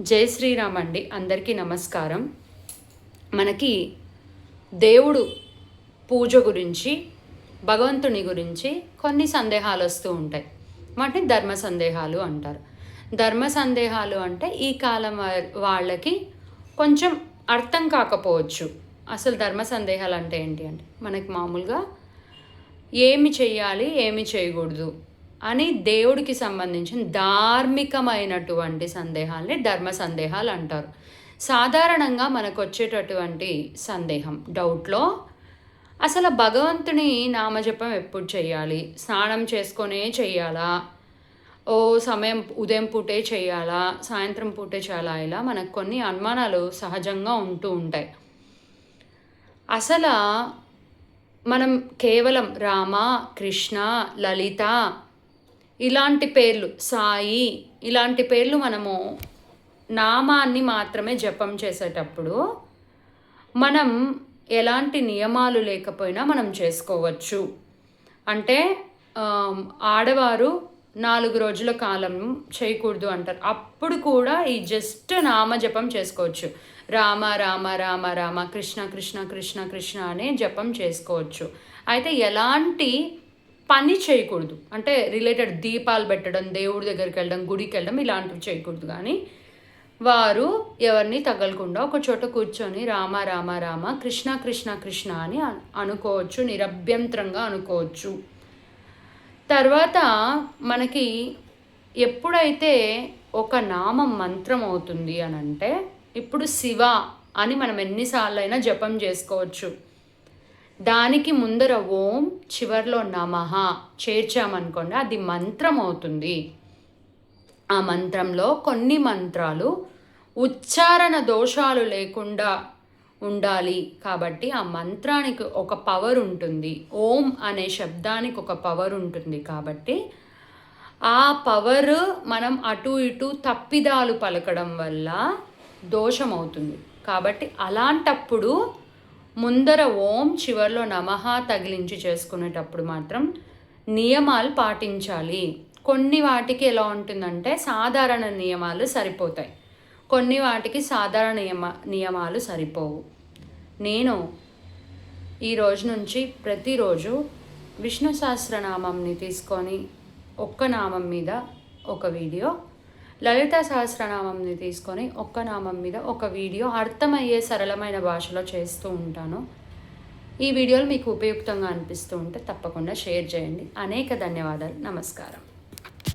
జై శ్రీరామ్ అండి. అందరికీ నమస్కారం. మనకి దేవుడు పూజ గురించి భగవంతుని గురించి కొన్ని సందేహాలు వస్తూ ఉంటాయి. వాటిని ధర్మ సందేహాలు అంటారు. ధర్మ సందేహాలు అంటే ఈ కాలం వాళ్ళకి కొంచెం అర్థం కాకపోవచ్చు. అసలు ధర్మ సందేహాలు అంటే ఏంటి అంటే మనకి మామూలుగా ఏమి చేయాలి ఏమి చేయకూడదు. అని దేవుడికి సంబంధించిన ధార్మికమైనటువంటి సందేహాల్ని ధర్మ సందేహాలు అంటారు. సాధారణంగా మనకు వచ్చేటటువంటి సందేహం డౌట్లో అసలు భగవంతుని నామజపం ఎప్పుడు చేయాలి? స్నానం చేసుకొనే చేయాలా? ఓ సమయం ఉదయం పూటే చేయాలా? సాయంత్రం పూటే చేయాలా? ఇలా మనకు కొన్ని అనుమానాలు సహజంగా ఉంటూ ఉంటాయి. అసలు మనం కేవలం రామ కృష్ణ లలిత ఇలాంటి పేర్లు సాయి ఇలాంటి పేర్లు మనము నామాన్ని మాత్రమే జపం చేసేటప్పుడు మనం ఎలాంటి నియమాలు లేకపోయినా మనం చేసుకోవచ్చు. అంటే ఆడవారు నాలుగు రోజుల కాలం చేయకూడదు అంటారు. అప్పుడు కూడా ఈ జస్ట్ నామజపం చేసుకోవచ్చు. రామ రామ రామ రామ కృష్ణ కృష్ణ కృష్ణ కృష్ణ అనే జపం చేసుకోవచ్చు. అయితే ఎలాంటి పని చేయకూడదు. అంటే రిలేటెడ్ దీపాలు పెట్టడం దేవుడి దగ్గరికి వెళ్ళడం గుడికి వెళ్ళడం ఇలాంటివి చేయకూడదు కానీ వారు ఎవరిని తగలకుండా ఒక చోట కూర్చొని రామ రామ రామ కృష్ణ కృష్ణ కృష్ణ అని అనుకోవచ్చు నిరభ్యంతరంగా అనుకోవచ్చు. తర్వాత మనకి ఎప్పుడైతే ఒక నామం మంత్రం అవుతుంది అని అంటే ఇప్పుడు శివ అని మనం ఎన్నిసార్లు అయినా జపం చేసుకోవచ్చు. దానికి ముందర ఓం చివర్లో నమః చేర్చామనుకోండి అది మంత్రం అవుతుంది ఆ మంత్రంలో కొన్ని మంత్రాలు ఉచ్చారణ దోషాలు లేకుండా ఉండాలి కాబట్టి ఆ మంత్రానికి ఒక పవర్ ఉంటుంది. ఓం అనే శబ్దానికి ఒక పవర్ ఉంటుంది కాబట్టి ఆ పవర్ మనం అటు ఇటు తప్పిదాలు పలకడం వల్ల దోషం అవుతుంది కాబట్టి అలాంటప్పుడు ముందర ఓం చివర్లో నమః తగిలించి చేసుకునేటప్పుడు మాత్రం నియమాలు పాటించాలి. కొన్ని వాటికి ఎలా ఉంటుందంటే సాధారణ నియమాలు సరిపోతాయి. కొన్ని వాటికి సాధారణ నియమ నియమాలు సరిపోవు. నేను ఈ రోజు నుంచి ప్రతిరోజు విష్ణు సహస్రనామంని తీసుకొని ఒక్క నామం మీద ఒక వీడియో లలిత సహస్రనామంని తీసుకొని ఒక్క నామం మీద ఒక వీడియో అర్థమయ్యే సరళమైన భాషలో చేస్తూ ఉంటాను. ఈ వీడియోలు మీకు ఉపయుక్తంగా అనిపిస్తూ ఉంటే తప్పకుండా షేర్ చేయండి. అనేక ధన్యవాదాలు. నమస్కారం.